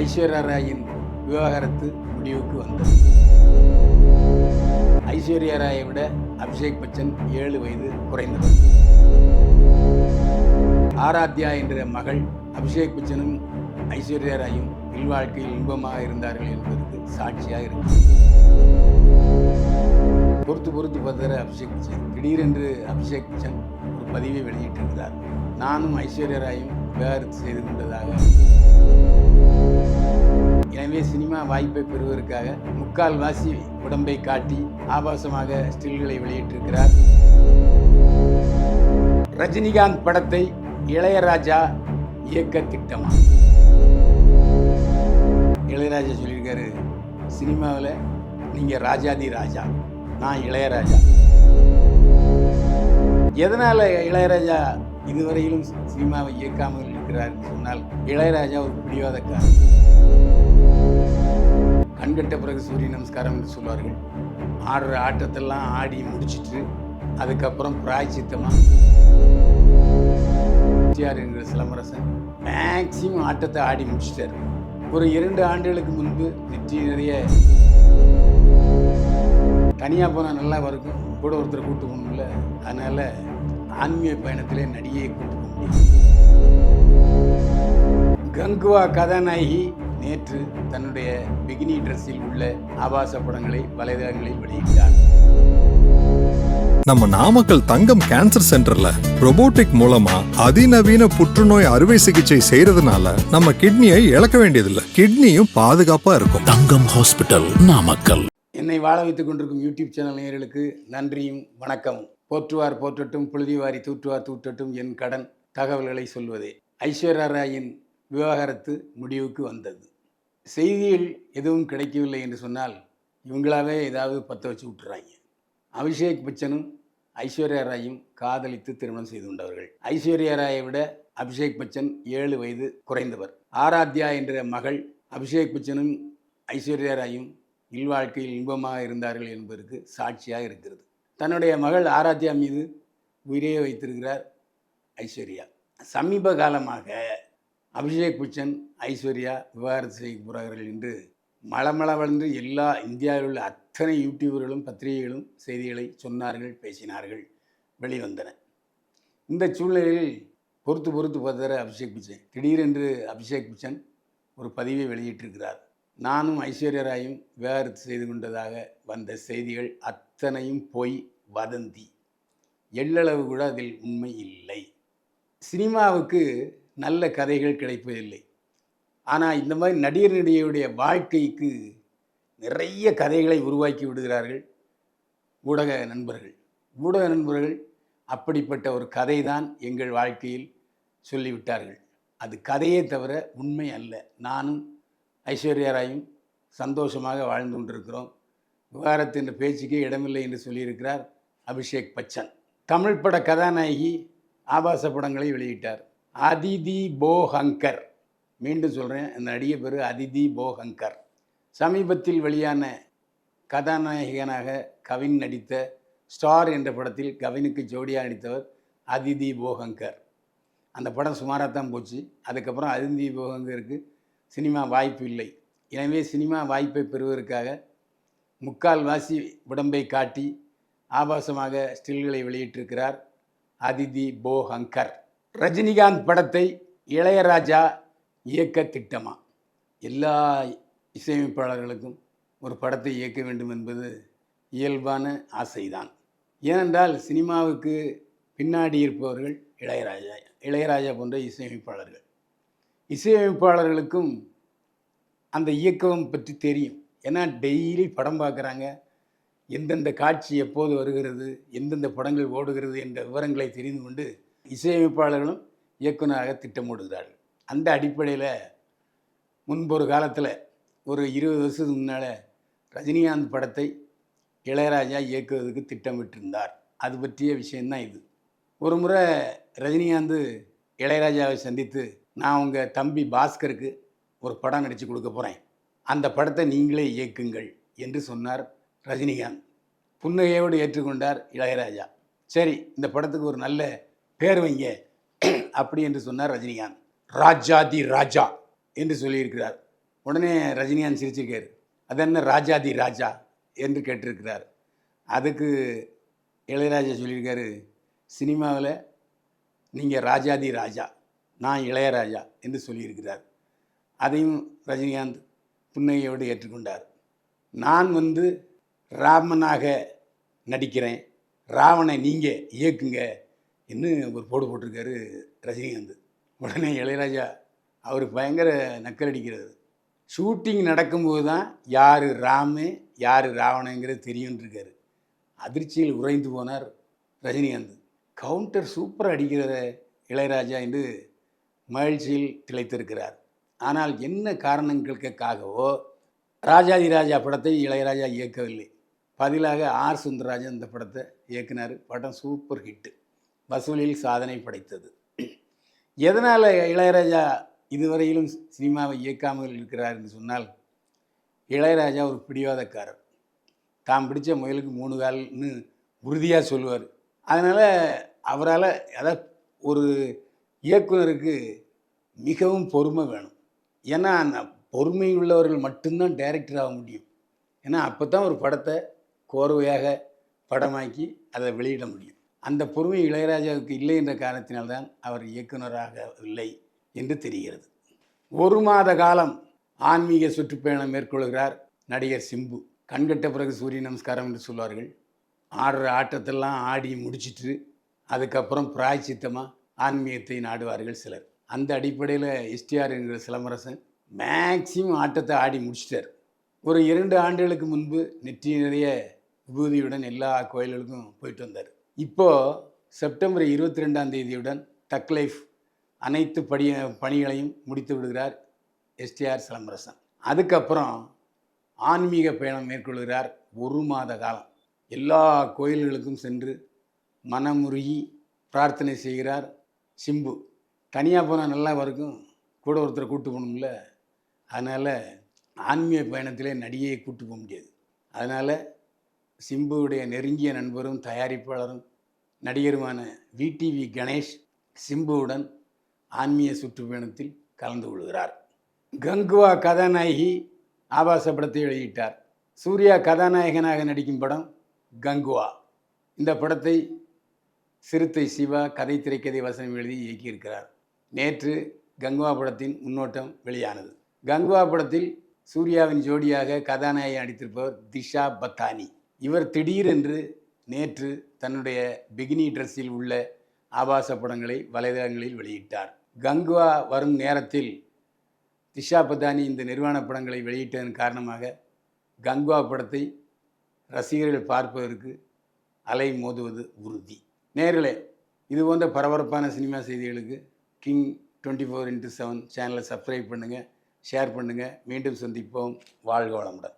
ஐஸ்வர்யா ராயின் விவாகரத்து முடிவுக்கு வந்தது. ஐஸ்வர்யா ராயை விட அபிஷேக் பச்சன் ஏழு வயது குறைந்தவர். ஆராத்யா என்ற மகள் அபிஷேக் பச்சனும் ஐஸ்வர்யா ராயும் இல்வாழ்க்கையில் இன்பமாக இருந்தார்கள் என்பதற்கு சாட்சியாக இருக்கு. பொறுத்து பொறுத்து பார்த்தார் அபிஷேக் பச்சன். திடீரென்று அபிஷேக் பச்சன் ஒரு பதிவை வெளியிட்டிருக்கிறார். நானும் ஐஸ்வர்யா ராயும் விவகாரத்து செய்து கொண்டதாக எனவே சினிமா வாய்ப்பை பெறுவதற்காக முக்கால் வாசி உடம்பை காட்டி ஆபாசமாக ஸ்டில்களை வெளியிட்டிருக்கிறார். ரஜினிகாந்த் படத்தை இளையராஜா இயக்க திட்டமா? இளையராஜா சொல்லியிருக்காரு சினிமாவில் நீங்கள் ராஜாதி ராஜா நான் இளையராஜா. எதனால் இளையராஜா இதுவரையிலும் சினிமாவை இயக்காமல் இருக்கிறார் சொன்னால் இளையராஜா ஒரு பிடிவாதக்காரர். கண்கட்ட பிறகு சூரிய நமஸ்காரம் என்று சொல்வார்கள். ஆடுற ஆட்டத்தெல்லாம் ஆடி முடிச்சிட்டு அதுக்கப்புறம் பிராய்ச்சித்தமாக எம்ஜிஆர் என்கிற சிலம்பரசன் மேக்சிமம் ஆட்டத்தை ஆடி முடிச்சிட்டார். ஒரு இரண்டு ஆண்டுகளுக்கு முன்பு நெற்றி நிறைய தனியாக போனால் நல்லா இருக்கும் கூட ஒருத்தர் கூட்டு போகணும்ல. அதனால் ஆன்மீக பயணத்திலே நடிகையை கூட்டு போக முடியும் கங்குவா கதாநாயகி நேற்று தன்னுடைய பிகினி ட்ரெஸ்ஸில் உள்ள ஆபாச படங்களை வலைதளங்களில் வெளியிட்டார். நம்ம நாமக்கல் தங்கம் கேன்சர் சென்டர்ல robotic மூலமா அதிநவீன புற்றுநோய் அறுவை சிகிச்சை செய்யறதுனால நம்ம கிட்னியை இழக்க வேண்டியதில்லை. கிட்னியும் பாதுகாப்பா இருக்கும். தங்கம் ஹாஸ்பிட்டல் நாமக்கல். என்னை வாழ வைத்துக் கொண்டிருக்கும் யூடியூப் சேனல் நேயர்களுக்கு நன்றியும் வணக்கமும். போற்றுவார் போற்றட்டும் புழுதிவாரி தூற்றுவார் தூற்றட்டும் என் கடன் தகவல்களை சொல்வதே. ஐஸ்வர்யா ராயின் விவாகரத்து முடிவுக்கு வந்தது. செய்தியில் எதுவும் கிடைக்கவில்லை என்று சொன்னால் இவங்களாவே ஏதாவது பற்ற வச்சு விட்டுறாங்க. அபிஷேக் பச்சனும் ஐஸ்வர்யா ராயும் காதலித்து திருமணம் செய்து கொண்டவர்கள். ஐஸ்வர்யா ராயை விட அபிஷேக் பச்சன் ஏழு வயது குறைந்தவர். ஆராத்யா என்ற மகள் அபிஷேக் பச்சனும் ஐஸ்வர்யா ராயும் இல்வாழ்க்கையில் இன்பமாக இருந்தார்கள் என்பதற்கு சாட்சியாக இருக்கிறது. தன்னுடைய மகள் ஆராத்யா மீது உயிரையே வைத்திருக்கிறார் ஐஸ்வர்யா. சமீப காலமாக அபிஷேக் பச்சன் ஐஸ்வர்யா விவாகரத்து செய்ய போகிறார்கள் என்று வளர்ந்து எல்லா இந்தியாவில் உள்ள அத்தனை யூடியூபர்களும் பத்திரிகைகளும் செய்திகளை சொன்னார்கள் பேசினார்கள் வெளிவந்தன. இந்த சூழ்நிலையில் பொறுத்து பொறுத்து பார்த்தார் அபிஷேக் பச்சன். திடீரென்று அபிஷேக் பச்சன் ஒரு பதிவை வெளியிட்டிருக்கிறார். நானும் ஐஸ்வர்யா ராயும் விவாகரத்து செய்து கொண்டதாக வந்த செய்திகள் அத்தனையும் போய் வதந்தி. எள்ளளவு கூட அதில் உண்மை இல்லை. சினிமாவுக்கு நல்ல கதைகள் கிடைப்பதில்லை. ஆனால் இந்த மாதிரி நடிகர் நடிகையுடைய வாழ்க்கைக்கு நிறைய கதைகளை உருவாக்கி விடுகிறார்கள் ஊடக நண்பர்கள். ஊடக நண்பர்கள் அப்படிப்பட்ட ஒரு கதை தான் எங்கள் வாழ்க்கையில் சொல்லிவிட்டார்கள். அது கதையே தவிர உண்மை அல்ல. நானும் ஐஸ்வர்யா ராயும் சந்தோஷமாக வாழ்ந்து கொண்டிருக்கிறோம். விவாகரத்து என்ற பேச்சுக்கே இடமில்லை என்று சொல்லியிருக்கிறார் அபிஷேக் பச்சன். தமிழ் பட கதாநாயகி ஆபாச படங்களை வெளியிட்டார். அதிதி போஹங்கர். மீண்டும் சொல்கிறேன் அந்த நடிகை பேர் அதிதி போஹங்கர். சமீபத்தில் வெளியான கதாநாயகனாக கவின் நடித்த ஸ்டார் என்ற படத்தில் கவினுக்கு ஜோடியாக நடித்தவர் அதிதி போஹங்கர். அந்த படம் சுமாராக தான் போச்சு. அதுக்கப்புறம் அதிதி போஹங்கருக்கு சினிமா வாய்ப்பு இல்லை. எனவே சினிமா வாய்ப்பை பெறுவதற்காக முக்கால் வாசி உடம்பை காட்டி ஆபாசமாக ஸ்டில்களை வெளியிட்டிருக்கிறார் அதிதி போஹங்கர். ரஜினிகாந்த் படத்தை இளையராஜா இயக்க திட்டமா? எல்லா இசையமைப்பாளர்களுக்கும் ஒரு படத்தை இயக்க வேண்டும் என்பது இயல்பான ஆசைதான். ஏனென்றால் சினிமாவுக்கு பின்னாடி இருப்பவர்கள் இளையராஜா இளையராஜா போன்ற இசையமைப்பாளர்கள். இசையமைப்பாளர்களுக்கும் அந்த இயக்கம் பற்றி தெரியும். ஏன்னா டெய்லி படம் பார்க்குறாங்க. எந்தெந்த காட்சி எப்போது வருகிறது எந்தெந்த படங்கள் ஓடுகிறது என்ற விவரங்களை தெரிந்து கொண்டு இசையமைப்பாளர்களும் இயக்குனராக திட்டமிடுகிறார்கள். அந்த அடிப்படையில் முன்பொரு காலத்தில் ஒரு இருபது வருஷத்துக்கு முன்னால் ரஜினிகாந்த் படத்தை இளையராஜா இயக்குவதற்கு திட்டமிட்டிருந்தார். அது பற்றிய விஷயந்தான் இது. ஒரு முறை ரஜினிகாந்த் இளையராஜாவை சந்தித்து நான் உங்கள் தம்பி பாஸ்கருக்கு ஒரு படம் நடித்து கொடுக்க போகிறேன் அந்த படத்தை நீங்களே இயக்குங்கள் என்று சொன்னார் ரஜினிகாந்த். புன்னகையோடு ஏற்றுக்கொண்டார் இளையராஜா. சரி இந்த படத்துக்கு ஒரு நல்ல பேர் வைங்க. அப்படி என்று சொன்னார் ரஜினிகாந்த். ராஜாதி ராஜா என்று சொல்லியிருக்கிறார். உடனே ரஜினிகாந்த் சிரிச்சிருக்காரு. அது என்ன ராஜாதி ராஜா? என்று கேட்டிருக்கிறார். அதுக்கு இளையராஜா சொல்லியிருக்காரு சினிமாவில் நீங்கள் ராஜாதி ராஜா நான் இளையராஜா என்று சொல்லியிருக்கிறார். அதையும் ரஜினிகாந்த் புன்னகையோடு ஏற்றுக்கொண்டார். நான் வந்து ராமனாக நடிக்கிறேன். ராவணை நீங்கள் இயக்குங்க. இன்னும் ஒரு போடு போட்டிருக்காரு ரஜினிகாந்த். உடனே இளையராஜா அவருக்கு பயங்கர நக்கரடிக்கிறது ஷூட்டிங் நடக்கும்போது தான் யார் ராமு யார் ராவணங்கிறது தெரியும்னு அதிர்ச்சியில் உறைந்து போனார் ரஜினிகாந்த். கவுண்டர் சூப்பராக அடிக்கிற இளையராஜா என்று மகிழ்ச்சியில் திளைத்திருக்கிறார். ஆனால் என்ன காரணங்களுக்காகவோ ராஜாதி ராஜா படத்தை இளையராஜா இயக்கவில்லை. பதிலாக ஆர் சுந்தரராஜன் இந்த படத்தை இயக்குனார். படம் சூப்பர் ஹிட்டு வசூலில் சாதனை படைத்தது. எதனால் இளையராஜா இதுவரையிலும் சினிமாவை இயக்காமல் இருக்கிறார் என்று சொன்னால் இளையராஜா ஒரு பிடிவாதக்காரர். தாம் பிடித்த முயலுக்கு மூணு கால்னு உறுதியாக சொல்லுவார். அதனால் அவரால் அதாவது ஒரு இயக்குனருக்கு மிகவும் பொறுமை வேணும். ஏன்னா அந்த பொறுமை உள்ளவர்கள் மட்டும்தான் டைரக்டர் ஆக முடியும். ஏன்னா அப்போ தான் ஒரு படத்தை கோர்வையாக படமாக்கி அதை வெளியிட முடியும். அந்த பொறுமை இளையராஜாவுக்கு இல்லை என்ற காரணத்தினால்தான் அவர் இயக்குனராக இல்லை என்று தெரிகிறது. ஒரு மாத காலம் ஆன்மீக சுற்றுப்பயணம் மேற்கொள்கிறார் நடிகர் சிம்பு. கண்கட்ட பிறகு சூரிய நமஸ்காரம் என்று சொல்வார்கள். ஆடுற ஆட்டத்தெல்லாம் ஆடி முடிச்சிட்டு அதுக்கப்புறம் பிராய்ச்சித்தமாக ஆன்மீகத்தை நாடுவார்கள் சிலர். அந்த அடிப்படையில் எஸ்டிஆர் என்கிற சிலம்பரசன் மேக்சிமம் ஆட்டத்தை ஆடி முடிச்சிட்டார். ஒரு இரண்டு ஆண்டுகளுக்கு முன்பு நெற்றி நிறைய விபூதியுடன் எல்லா கோயில்களுக்கும் போயிட்டு வந்தார். இப்போது செப்டம்பர் இருபத்தி ரெண்டாம் தேதியுடன் டக் லைஃப் அனைத்து படி பணிகளையும் முடித்து விடுகிறார் எஸ்டிஆர் சிலம்பரசன். அதுக்கப்புறம் ஆன்மீக பயணம் மேற்கொள்கிறார் ஒரு மாத காலம். எல்லா கோயில்களுக்கும் சென்று மனமுருகி பிரார்த்தனை செய்கிறார் சிம்பு. தனியாக போனால் நல்லா வரைக்கும் கூட ஒருத்தரை கூப்பிட்டு போகணும்ல. அதனால் ஆன்மீக பயணத்திலே நடிகையை கூட்டு போக முடியாது. அதனால் சிம்புவுடைய நெருங்கிய நண்பரும் தயாரிப்பாளரும் நடிகருமான விடிவி கணேஷ் சிம்புவுடன் ஆன்மீக சுற்றுப்பயணத்தில் கலந்து கொள்கிறார். கங்குவா கதாநாயகி ஆபாச படத்தை வெளியிட்டார். சூர்யா கதாநாயகனாக நடிக்கும் படம் கங்குவா. இந்த படத்தை சிறுத்தை சிவா கதை திரைக்கதை வசனம் எழுதி இயக்கியிருக்கிறார். நேற்று கங்குவா படத்தின் முன்னோட்டம் வெளியானது. கங்குவா படத்தில் சூர்யாவின் ஜோடியாக கதாநாயகி நடித்திருப்பவர் திஷா பத்தானி. இவர் திடீரென்று நேற்று தன்னுடைய பிகினி ட்ரெஸ்ஸில் உள்ள ஆபாச படங்களை வலைதளங்களில் வெளியிட்டார். கங்குவா வரும் நேரத்தில் திஷா பதானி இந்த நிர்வாண படங்களை வெளியிட்டதன் காரணமாக கங்குவா படத்தை ரசிகர்கள் பார்ப்பதற்கு அலை மோதுவது உறுதி. நேர்களே இது போன்ற பரபரப்பான சினிமா செய்திகளுக்கு King twenty four into seven சேனலை சப்ஸ்கிரைப் பண்ணுங்கள் ஷேர் பண்ணுங்கள் மீண்டும் சந்திப்போம். வாழ்க வளமுடன்.